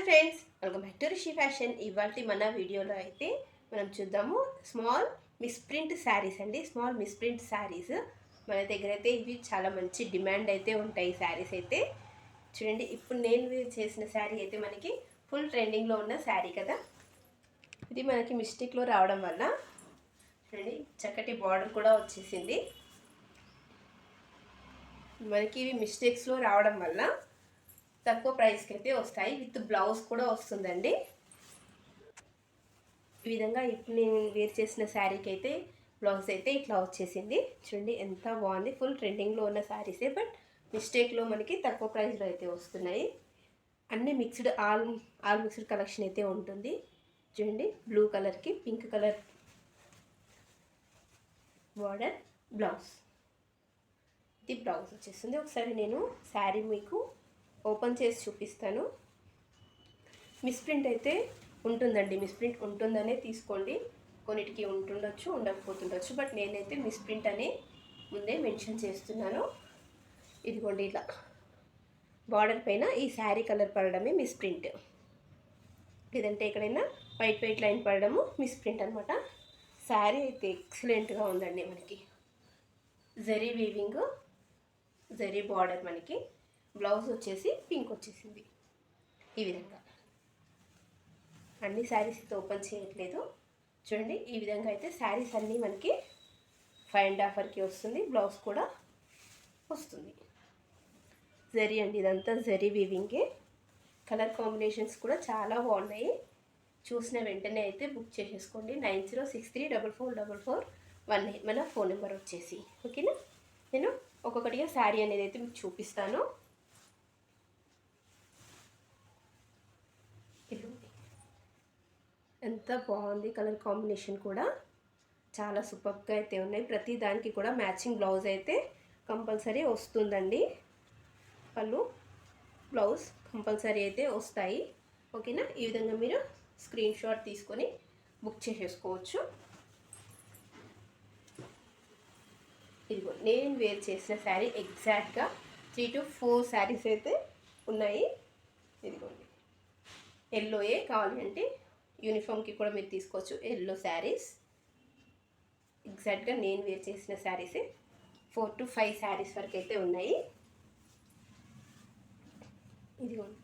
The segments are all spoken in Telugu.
Hello friends welcome back to Rishi fashion. ఇవాళ మన వీడియోలో అయితే మనం చూద్దాము స్మాల్ మిస్ప్రింట్ శారీస్ అండి. Small misprint saris. మన దగ్గర అయితే ఇవి చాలా మంచి డిమాండ్ అయితే ఉంటాయి శారీస్ అయితే. చూడండి ఇప్పుడు నేను చేసిన శారీ అయితే మనకి ఫుల్ ట్రెండింగ్లో ఉన్న శారీ కదా. ఇది మనకి మిస్టేక్లో రావడం వల్ల చూడండి చక్కటి బార్డర్ కూడా వచ్చేసింది. మనకి ఇవి మిస్టేక్స్లో రావడం వల్ల తక్కువ ప్రైస్కి అయితే వస్తాయి. విత్ బ్లౌజ్ కూడా వస్తుందండి. ఈ విధంగా ఇప్పుడు నేను వేర్ చేసిన శారీకి అయితే బ్లౌజ్ అయితే ఇట్లా వచ్చేసింది. చూడండి ఎంత బాగుంది. ఫుల్ ట్రెండింగ్లో ఉన్న శారీసే బట్ మిస్టేక్లో మనకి తక్కువ ప్రైస్లో అయితే వస్తున్నాయి. అన్నీ mixed all all mixed collection అయితే ఉంటుంది. చూడండి బ్లూ కలర్కి పింక్ కలర్ బార్డర్ బ్లౌజ్ ఇది బ్లౌజ్ వచ్చేస్తుంది. ఒకసారి నేను శారీ మీకు ఓపెన్ చేసి చూపిస్తాను. మిస్ప్రింట్ అయితే ఉంటుందండి. మిస్ప్రింట్ ఉంటుందనే తీసుకోండి. కొన్నిటికి ఉంటుండొచ్చు ఉండకపోతుండొచ్చు. బట్ నేనైతే మిస్ప్రింట్ అని ముందే మెన్షన్ చేస్తున్నాను. ఇదిగోండి ఇలా బార్డర్ పైన ఈ శారీ కలర్ పడడమే మిస్ప్రింట్. లేదంటే ఎక్కడైనా వైట్ వైట్ లైన్ పడడము మిస్ప్రింట్ అనమాట శారీ అయితే ఎక్సలెంట్గా ఉందండి మనకి. జరీ వీవింగ్ జరీ బార్డర్ మనకి. బ్లౌజ్ వచ్చేసి పింక్ వచ్చేసింది. ఈ విధంగా. అన్ని శారీస్ అయితే ఓపెన్ చేయట్లేదు. చూడండి ఈ విధంగా అయితే శారీస్ అన్నీ మనకి ఫైవ్ అండ్ హాఫర్కి వస్తుంది. బ్లౌజ్ కూడా వస్తుంది. జరీ అండి ఇదంతా జరీ వీవింగే కలర్ కాంబినేషన్స్ కూడా చాలా బాగున్నాయి. చూసిన వెంటనే అయితే బుక్ చేసేసుకోండి. Nine zero six three double four double four one eight మన ఫోన్ నెంబర్ వచ్చేసి. ఓకేనా? నేను ఒక్కొక్కటిగా శారీ అనేది అయితే మీకు చూపిస్తాను ఇదిగోండి. ఎంత బాగుంది కలర్ కాంబినేషన్ కూడా. చాలా సూపర్గా అయితే ఉన్నాయి. ప్రతి దానికి కూడా మ్యాచింగ్ బ్లౌజ్ అయితే కంపల్సరీ వస్తుందండి. పళ్ళు బ్లౌజ్ కంపల్సరీ అయితే వస్తాయి. ఓకేనా? ఈ విధంగా మీరు స్క్రీన్ షాట్ తీసుకొని బుక్ చేసేసుకోవచ్చు. ఇదిగో నేను వేర్ చేసిన శారీ ఎగ్జాక్ట్గా త్రీ టు ఫోర్ శారీస్ అయితే ఉన్నాయి. ఇదిగోండి. ఎల్లోయే కావాలి అంటే యూనిఫామ్కి కూడా మీరు తీసుకోవచ్చు ఎల్లో శారీస్ ఎగ్జాక్ట్గా నేను వేర్ చేసిన శారీసే ఫోర్ టు ఫైవ్ శారీస్ వరకు అయితే ఉన్నాయి. ఇదిగోండి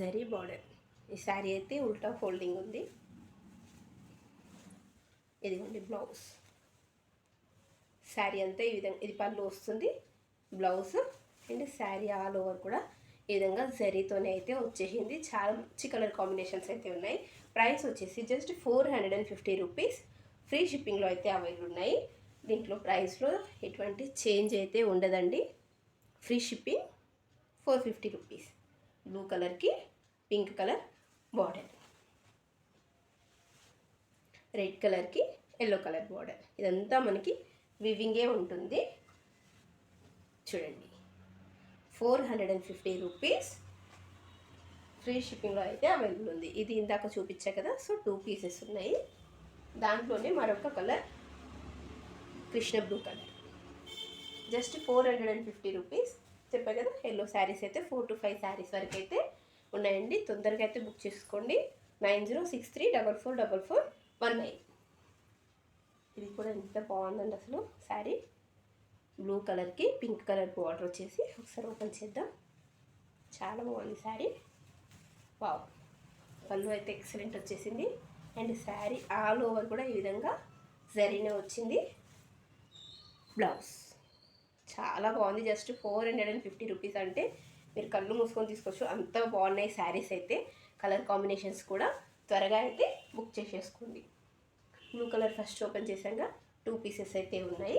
జరీ బార్డర్ ఈ శారీ అయితే ఉల్టా ఫోల్డింగ్ ఉంది. ఇదిగోండి బ్లౌజ్ శారీ అంతా ఈ విధంగా ఇది పళ్ళు వస్తుంది. Blouse and sari all over కూడా ఈ విధంగా జరీతోనే అయితే వచ్చేసింది. చాలా మంచి కలర్ కాంబినేషన్స్ అయితే ఉన్నాయి. ప్రైస్ వచ్చేసి just four hundred and fifty rupees. Free షిప్పింగ్లో అయితే అవైలబుల్ ఉన్నాయి. దీంట్లో ప్రైస్లో ఎటువంటి చేంజ్ అయితే ఉండదండి. Free shipping four fifty rupees. Blue కలర్కి పింక్ కలర్ బార్డర్. రెడ్ కలర్కి ఎల్లో కలర్ బార్డర్. ఇదంతా మనకి వివింగే ఉంటుంది. చూడండి. Four hundred and fifty rupees. Free షిప్పింగ్లో అయితే అవైలబుల్ ఉంది. ఇది ఇందాక చూపించా కదా సో టూ పీసెస్ ఉన్నాయి. దాంట్లోనే మరొక colour Krishna blue colour. Just four hundred and fifty rupees. చెప్పా కదా ఎల్లో శారీస్ అయితే ఫోర్ టు ఫైవ్ శారీస్ వరకు అయితే ఉన్నాయండి. తొందరగా అయితే బుక్ చేసుకోండి. Nine zero six three double four double four one nine. ఇది కూడా ఎంత బాగుందండి అసలు శారీ బ్లూ కలర్కి పింక్ కలర్ బార్డర్ వచ్చేసి ఒకసారి ఓపెన్ చేద్దాం. చాలా బాగుంది శారీ వావ్. పళ్ళు అయితే ఎక్సలెంట్ వచ్చేసింది. అండ్ శారీ ఆల్ ఓవర్ కూడా ఈ విధంగా జరీనే వచ్చింది. బ్లౌజ్ చాలా బాగుంది. Just four hundred and fifty rupees అంటే మీరు కళ్ళు మూసుకొని తీసుకోవచ్చు. అంత బాగున్నాయి శారీస్ అయితే. కలర్ కాంబినేషన్స్ కూడా త్వరగా అయితే బుక్ చేసేసుకోండి. బ్లూ కలర్ ఫస్ట్ ఓపెన్ చేశాక టూ పీసెస్ అయితే ఉన్నాయి.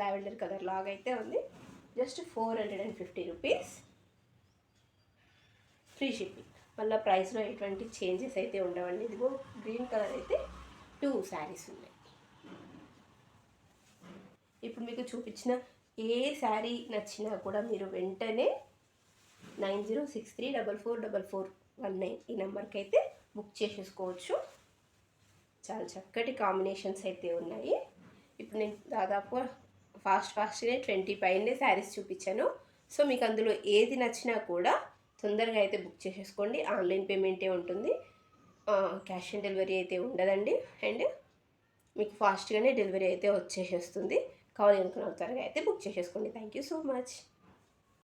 లావెండర్ కలర్ లాగా అయితే ఉంది. Just four hundred and fifty rupees free shipping. మళ్ళీ ప్రైస్లో ఎటువంటి చేంజెస్ అయితే ఉండవండి. ఇదిగో గ్రీన్ కలర్ అయితే టూ శారీస్ ఉన్నాయి. ఇప్పుడు మీకు చూపించిన ఏ శారీ నచ్చినా కూడా మీరు వెంటనే nine zero six three double four double four one nine ఈ నెంబర్కి అయితే బుక్ చేసేసుకోవచ్చు. చాలా చక్కటి కాంబినేషన్స్ అయితే ఉన్నాయి. ఇప్పుడు నేను దాదాపు ఫాస్ట్ ఫాస్ట్గానే ట్వంటీ పైనే శారీస్ చూపించాను. సో మీకు అందులో ఏది నచ్చినా కూడా తొందరగా అయితే బుక్ చేసేసుకోండి. ఆన్లైన్ పేమెంటే ఉంటుంది. క్యాష్ ఆన్ డెలివరీ అయితే ఉండదండి. అండ్ మీకు ఫాస్ట్గానే డెలివరీ అయితే వచ్చేసేస్తుంది. కావాలి అనుకున్న త్వరగా అయితే బుక్ చేసేసుకోండి. Thank you so much.